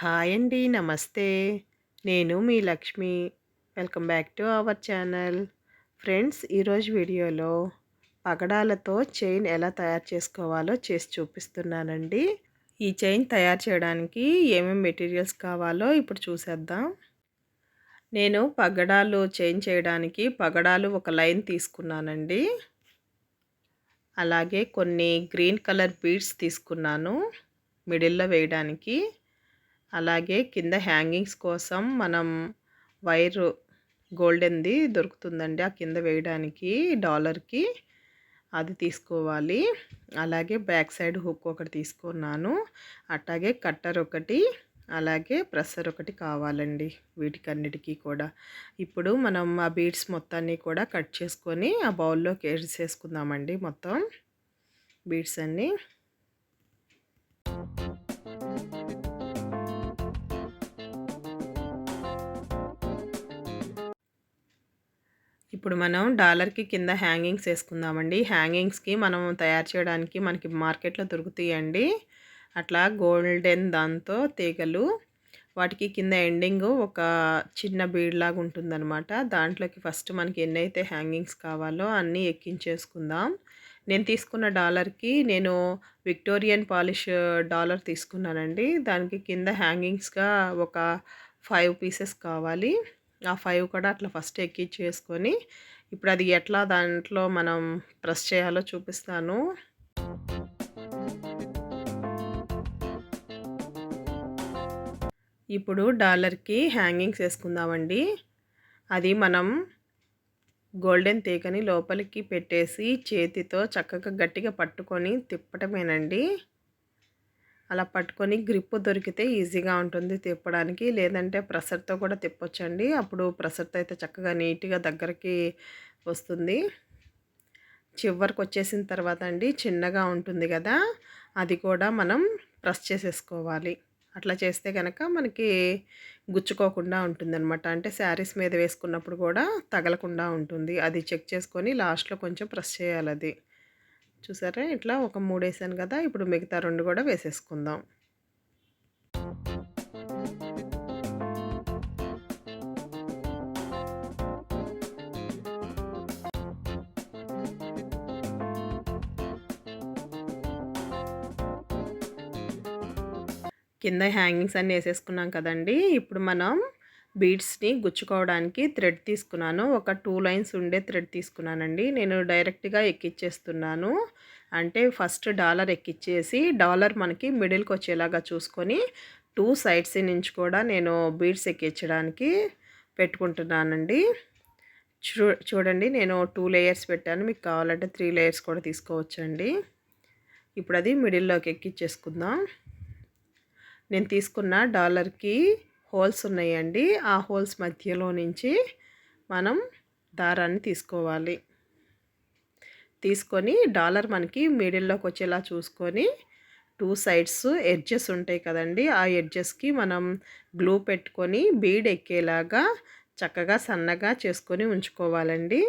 Hi అండి నమస్తే. నేను మీ Lakshmi. Welcome back to our channel. Friends ఈరోజు వీడియోలో పగడాలతో చైన్ ఎలా తయారు చేసుకోవాలో చేసి చూపిస్తున్నానండి. ఈ చైన్ తయారు చేయడానికి ఏమేమి మెటీరియల్స్ కావాలో ఇప్పుడు చూసేద్దాం. నేను పగడాలు చైన్ చేయడానికి పగడాలు ఒక లైన్ తీసుకున్నానండి. అలాగే కొన్ని గ్రీన్ కలర్ బీడ్స్ తీసుకున్నాను. మిడిల్లో వేయడానికి. అలాగే కింద హ్యాంగింగ్స్ కోసం మనం వైర్ గోల్డెన్ది దొరుకుతుందండి. ఆ కింద వేయడానికి డాలర్కి అది తీసుకోవాలి. అలాగే బ్యాక్ సైడ్ హుక్ ఒకటి తీసుకున్నాను. అట్లాగే కట్టర్ ఒకటి అలాగే ప్రెషర్ ఒకటి కావాలండి వీటికన్నిటికీ కూడా. ఇప్పుడు మనం ఆ బీడ్స్ మొత్తాన్ని కూడా కట్ చేసుకొని ఆ బౌల్లోకి వేసేసుకుందామండి మొత్తం బీడ్స్ అన్నీ. ఇప్పుడు మనం డాలర్కి కింద హ్యాంగింగ్స్ వేసుకుందామండి. హ్యాంగింగ్స్కి మనం తయారు చేయడానికి మనకి మార్కెట్లో దొరుకుతాయండి. అట్లా గోల్డెన్ దాంతో తీగలు వాటికి కింద ఎండింగ్ ఒక చిన్న బీడ్ లాగా ఉంటుందన్నమాట. దాంట్లోకి ఫస్ట్ మనకి ఎన్నైతే హ్యాంగింగ్స్ కావాలో అన్నీ ఎక్కించేసుకుందాం. నేను తీసుకున్న డాలర్కి నేను విక్టోరియన్ పాలిష్ డాలర్ తీసుకున్నానండి. దానికి కింద హ్యాంగింగ్స్గా ఒక ఫైవ్ పీసెస్ కావాలి. ఆ ఫైవ్ కూడా అట్లా ఫస్ట్ ఎక్కించేసుకొని ఇప్పుడు అది ఎట్లా దాంట్లో మనం ప్రెస్ చేయాలో చూపిస్తాను. ఇప్పుడు డాలర్కి హ్యాంగింగ్స్ వేసుకుందామండి. అది మనం గోల్డెన్ తీగని లోపలికి పెట్టేసి చేతితో చక్కగా గట్టిగా పట్టుకొని తిప్పటమేనండి. అలా పట్టుకొని గ్రిప్ దొరికితే ఈజీగా ఉంటుంది తిప్పడానికి. లేదంటే ప్రెషర్తో కూడా తిప్పొచ్చండి. అప్పుడు ప్రెషర్తో అయితే చక్కగా నీట్గా దగ్గరికి వస్తుంది. చివరికి వచ్చేసిన తర్వాత అండి చిన్నగా ఉంటుంది కదా అది కూడా మనం ప్రెస్ చేసేసుకోవాలి. అట్లా చేస్తే కనుక మనకి గుచ్చుకోకుండా ఉంటుందన్నమాట. అంటే శారీస్ మీద వేసుకున్నప్పుడు కూడా తగలకుండా ఉంటుంది. అది చెక్ చేసుకొని లాస్ట్లో కొంచెం ప్రెస్ చేయాలి అది చూసారా? ఇట్లా ఒక మూడు వేసాను కదా ఇప్పుడు మిగతా రెండు కూడా వేసేసుకుందాం. కింద హ్యాంగింగ్స్ అన్నీ వేసేసుకున్నాం కదండి. ఇప్పుడు మనం బీడ్స్ని గుచ్చుకోవడానికి థ్రెడ్ తీసుకున్నాను. ఒక టూ లైన్స్ ఉండే థ్రెడ్ తీసుకున్నానండి. నేను డైరెక్ట్గా ఎక్కిచ్చేస్తున్నాను. అంటే ఫస్ట్ డాలర్ ఎక్కిచ్చేసి డాలర్ మనకి మిడిల్కి వచ్చేలాగా చూసుకొని టూ సైడ్స్ నుంచి కూడా నేను బీడ్స్ ఎక్కించడానికి పెట్టుకుంటున్నానండి. చూ చూడండి నేను టూ లేయర్స్ పెట్టాను. మీకు కావాలంటే త్రీ లేయర్స్ కూడా తీసుకోవచ్చండి. ఇప్పుడు అది మిడిల్లోకి ఎక్కిచ్చేసుకుందాం. నేను తీసుకున్న డాలర్కి హోల్స్ ఉన్నాయండి. ఆ హోల్స్ మధ్యలో నుంచి మనం దారాన్ని తీసుకోవాలి. తీసుకొని డాలర్ మనకి మిడిల్లోకి వచ్చేలా చూసుకొని టూ సైడ్స్ ఎడ్జెస్ ఉంటాయి కదండి. ఆ ఎడ్జెస్కి మనం గ్లూ పెట్టుకొని బీడ్ ఎక్కేలాగా చక్కగా సన్నగా చేసుకొని ఉంచుకోవాలండి.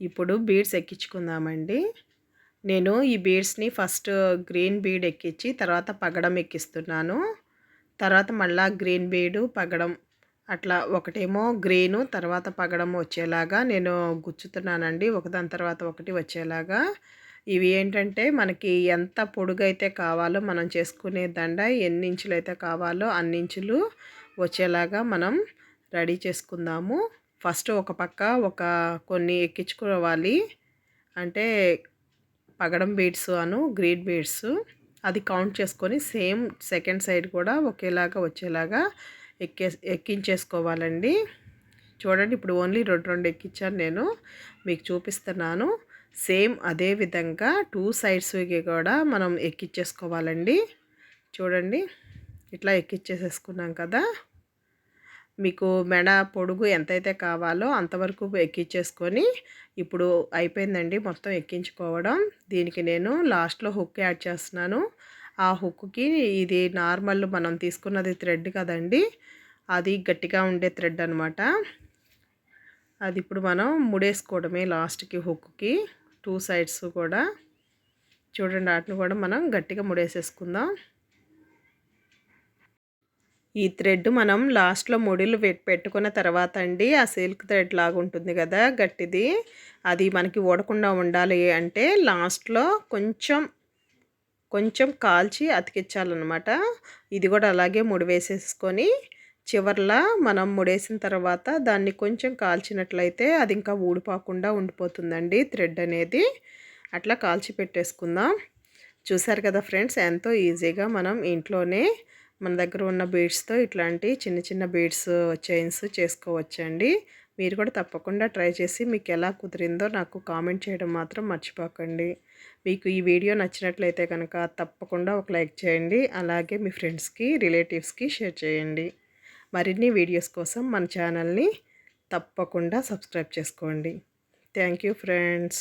ఇప్పుడు బీడ్స్ ఎక్కించుకుందామండి. నేను ఈ బీడ్స్ని ఫస్ట్ గ్రీన్ బీడ్ ఎక్కించి తర్వాత పగడం ఎక్కిస్తున్నాను. తర్వాత మళ్ళా గ్రీన్ బీడు పగడం. అట్లా ఒకటేమో గ్రీను తర్వాత పగడం వచ్చేలాగా నేను గుచ్చుతున్నానండి. ఒకదాని తర్వాత ఒకటి వచ్చేలాగా. ఇవి ఏంటంటే మనకి ఎంత పొడుగైతే కావాలో మనం చేసుకునే దండ ఎన్ని ఇంచులు అయితే కావాలో అన్ని ఇంచులు వచ్చేలాగా మనం రెడీ చేసుకుందాము. ఫస్ట్ ఒక పక్క ఒక కొన్ని ఎక్కించుకోవాలి. అంటే పగడం బీడ్స్ అను గ్రీన్ బీడ్స్. అది కౌంట్ చేసుకొని సేమ్ సెకండ్ సైడ్ కూడా ఒకేలాగా వచ్చేలాగా ఎక్కే ఎక్కించేసుకోవాలండి. చూడండి ఇప్పుడు ఓన్లీ రెండు రెండు ఎక్కించాను నేను. మీకు చూపిస్తున్నాను. సేమ్ అదే విధంగా టూ సైడ్స్కి కూడా మనం ఎక్కించేసుకోవాలండి చూడండి ఇట్లా ఎక్కించేసేసుకున్నాం కదా. మీకు మెడ పొడుగు ఎంతైతే కావాలో అంతవరకు ఎక్కించేసుకొని ఇప్పుడు అయిపోయిందండి మొత్తం ఎక్కించుకోవడం. దీనికి నేను లాస్ట్లో హుక్ యాడ్ చేస్తున్నాను. ఆ హుక్కి ఇది నార్మల్ మనం తీసుకున్నది థ్రెడ్ కదండి. అది గట్టిగా ఉండే థ్రెడ్ అనమాట అది ఇప్పుడు మనం ముడేసుకోవడమే లాస్ట్కి హుక్కి. టూ సైడ్స్ కూడా. చూడండి వాటిని కూడా మనం గట్టిగా ముడేసేసుకుందాం. ఈ థ్రెడ్ మనం లాస్ట్లో ముడిలు పెట్టుకున్న తర్వాత అండి ఆ సిల్క్ థ్రెడ్ లాగా ఉంటుంది కదా గట్టిది. అది మనకి ఓడకుండా ఉండాలి అంటే లాస్ట్లో కొంచెం కొంచెం కాల్చి అతికించాలన్నమాట ఇది కూడా అలాగే ముడి వేసేసుకొని చివర్లా మనం ముడేసిన తర్వాత దాన్ని కొంచెం కాల్చినట్లయితే అది ఇంకా ఊడిపోకుండా ఉండిపోతుందండి థ్రెడ్ అనేది. అట్లా కాల్చి పెట్టేసుకుందాం. చూసారు కదా ఫ్రెండ్స్ ఎంతో ఈజీగా మనం ఇంట్లోనే మన దగ్గర ఉన్న బీడ్స్తో ఇట్లాంటి చిన్న చిన్న బీడ్స్ చైన్స్ చేసుకోవచ్చండి. మీరు కూడా తప్పకుండా ట్రై చేసి మీకు ఎలా కుదిరిందో నాకు కామెంట్ చేయడం మాత్రం మర్చిపోకండి. మీకు ఈ వీడియో నచ్చినట్లయితే కనుక తప్పకుండా ఒక లైక్ చేయండి. అలాగే మీ ఫ్రెండ్స్కి రిలేటివ్స్కి షేర్ చేయండి. మరిన్ని వీడియోస్ కోసం మన ఛానల్ని తప్పకుండా సబ్స్క్రైబ్ చేసుకోండి. Thank you friends.